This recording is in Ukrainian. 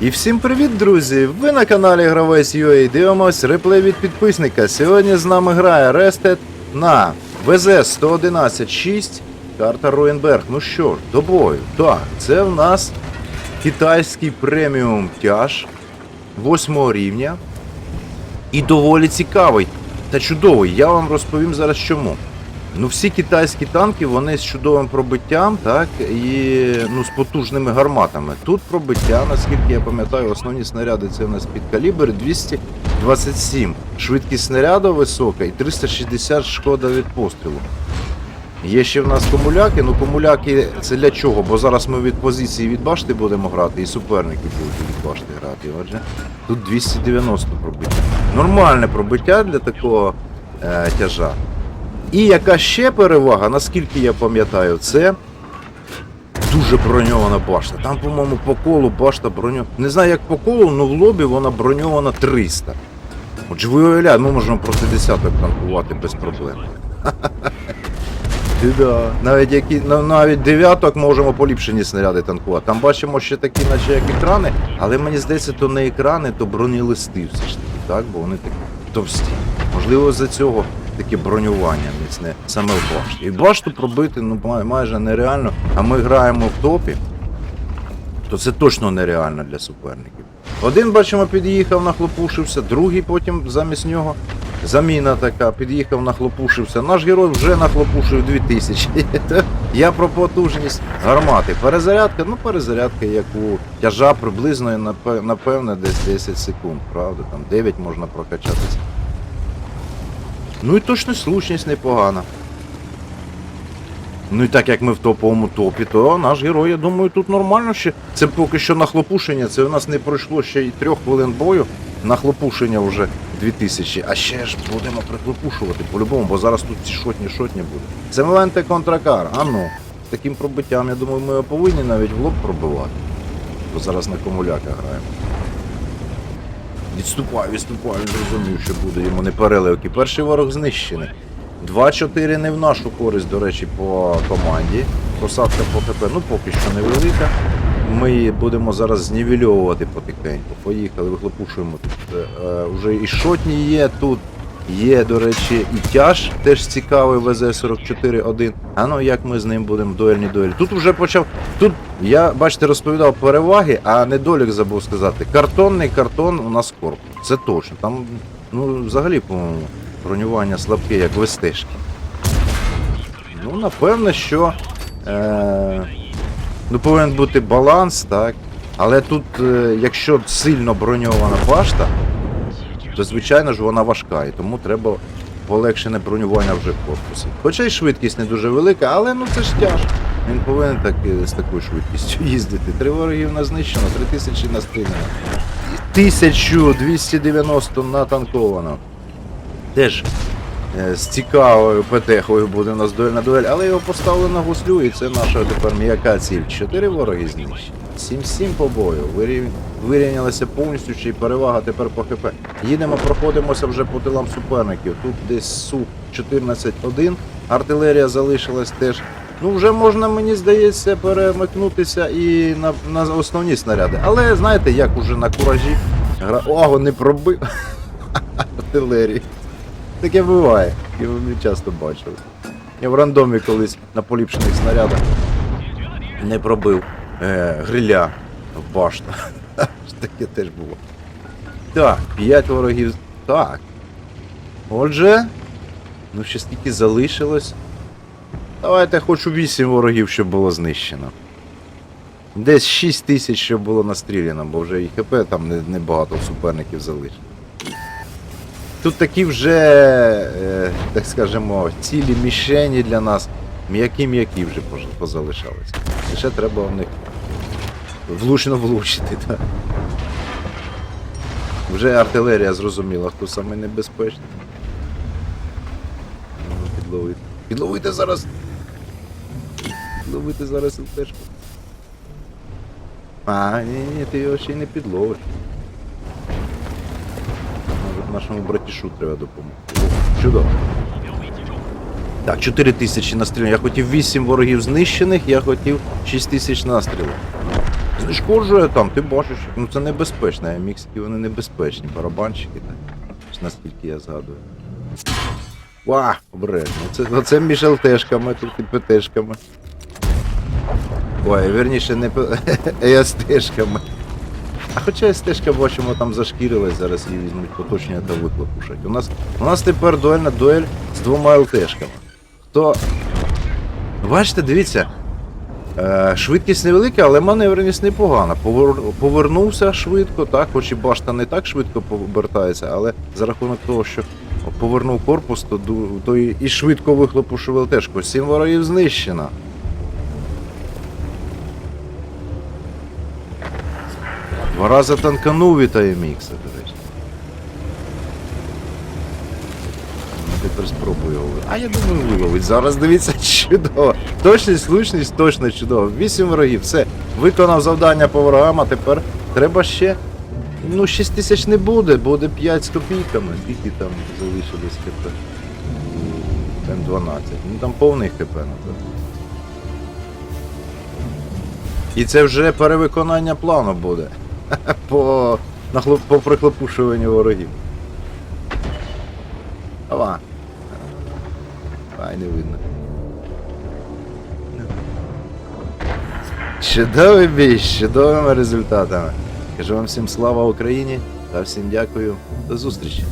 І всім привіт, друзі! Ви на каналі Гравець UA дивимось реплей від підписника. Сьогодні з нами грає Рестед на ВЗ-111-6 карта Руенберг. Ну що ж, до бою. Так, це в нас китайський преміум тяж 8 рівня. І доволі цікавий та чудовий. Я вам розповім зараз чому. Ну, всі китайські танки, вони з чудовим пробиттям, так, і ну, з потужними гарматами. Тут пробиття, наскільки я пам'ятаю, основні снаряди це у нас під калібр 227. Швидкість снаряду висока і 360 шкода від пострілу. Є ще в нас комуляки, ну комуляки це для чого? Бо зараз ми від позиції від башти будемо грати, і суперники будуть від башти грати. Отже, тут 290 пробиття. Нормальне пробиття для такого е, тяжа. І яка ще перевага, наскільки я пам'ятаю, це дуже броньована башта. Там, по-моєму, по колу башта броньована. Не знаю, як по колу, але в лобі вона броньована 300. Отже, ви ми можемо проти десяток танкувати без проблем. Да. Навіть які ну, навіть дев'яток можемо поліпшені снаряди танкувати. Там бачимо ще такі, наче як екрани, але мені здається, то не екрани, то бронелисти все ж таки, так? Бо вони такі товсті. Можливо, за цього таке бронювання міцне саме в башті. І башту пробити ну, май- майже нереально, а ми граємо в топі, то це точно нереально для суперників. Один, бачимо, під'їхав, нахлопушився, другий потім замість нього. Заміна така, під'їхав, нахлопушився. Наш герой вже нахлопушив 2000. Я про потужність гармати. Перезарядка, ну перезарядка, як у тяжа приблизно, напе- напевне, десь 10 секунд, правда? Там 9 можна прокачатися. Ну і точно слушність непогана. Ну і так як ми в топовому топі, то наш герой, я думаю, тут нормально ще. Це поки що нахлопушення, це у нас не пройшло ще й трьох хвилин бою. Нахлопушення вже 2000, а ще ж будемо прихлопушувати по-любому, бо зараз тут ці шотні-шотні буде. Це моменти контракар, а ну. З таким пробиттям, я думаю, ми повинні навіть в лоб пробивати. Бо зараз на комуляка граємо. Відступаю, відступай, він зрозумів, що буде йому не переливки. Перший ворог знищений. 2-4 не в нашу користь, до речі, по команді. Посадка по ХП, ну поки що невелика. Ми її будемо зараз знівельовувати потихеньку. Поїхали, вихлопушуємо тут. Е, е, вже і шотні є тут. Є, до речі, і тяж теж цікавий ВЗ-44-1. А ну як ми з ним будемо в дуельні дуелі. Тут вже почав. Тут я, бачите, розповідав переваги, а недолік забув сказати. Картонний картон у нас корпус. Це точно. Там, ну, взагалі, по-моєму, бронювання слабке, як в. Ну, напевно, що е, ну, повинен бути баланс, так. Але тут, е, якщо сильно броньована башта, то звичайно ж вона важка, і тому треба полегшене бронювання вже в корпусі. Хоча й швидкість не дуже велика, але ну це ж тяж. Він повинен так, е, з такою швидкістю їздити. Три ворогів на знищено, три тисячі настріляно. 1290 натанковано. Теж е, з цікавою петехою буде у нас дуель на дуель, але його поставили на гуслю, і це наша тепер м'яка ціль. Чотири вороги знищені. 7-7 по бою. Вирів... Вирівнялася повністю, й перевага тепер по ХП. Їдемо, проходимося вже по тилам суперників. Тут десь Су-14-1. Артилерія залишилась теж. Ну, вже можна, мені здається, перемикнутися і на, на основні снаряди. Але знаєте, як уже на куражі гра. Ого, не пробив артилерії. Таке буває, і ви не часто бачили. Я в рандомі колись на поліпшених снарядах не пробив гриля в башту. Таке теж було. Так, 5 ворогів. Так. Отже, ну ще скільки залишилось. Давайте хочу 8 ворогів, щоб було знищено. Десь 6 тисяч, щоб було настріляно, бо вже і ХП там не- небагато суперників залишилось. Тут такі вже, е, так скажемо, цілі мішені для нас. М'які-м'які вже позалишалися. Лише треба в них влучно влучити. Так. Вже артилерія зрозуміла, хто саме небезпечний. Ну, Підловити. Підловити зараз. Підловити зараз ЛТшку. А, ні, ні, ти його ще й не підловиш. Може нашому братішу треба допомогти. О, Чудово. Так, 4 тисячі настрілів. Я хотів 8 ворогів знищених, я хотів 6 тисяч настрілів. Знешкоджує там, ти бачиш. Ну це небезпечно, а міксики вони небезпечні, барабанщики так. Наскільки я згадую. Ва, обережно. Це, оце між ЛТшками, тут і ПТшками. Ой, верніше, не ЕСТшками. А хоча СТшка бачимо там зашкірилась, зараз її візьмуть поточення та виклопушать. У нас, у нас тепер дуельна дуель з двома ЛТшками. Хто. Бачите, дивіться. Е, швидкість невелика, але маневреність непогана. Повернувся швидко, так, хоч і башта не так швидко повертається, але за рахунок того, що повернув корпус, то, то і, швидко вихлопушив ЛТшку. Сім ворогів знищено. Два рази танканув вітає Мікса, до речі. Ну, Тепер спробую ви- А я думаю, виловить. Зараз дивіться чудово. Точність, влучність точно чудово. Вісім ворогів. Все. Виконав завдання по ворогам, а тепер треба ще. Ну, 6 тисяч не буде, буде 5 з копійками. Скільки там залишилось ХП? Там 12. Ну там повний ХП, напевно. І це вже перевиконання плану буде. По, нахлоп- по прихлопушуванню ворогів. Ава. Ай, не видно. Чудовий бій, з чудовими результатами. Кажу вам всім слава Україні та всім дякую. До зустрічі.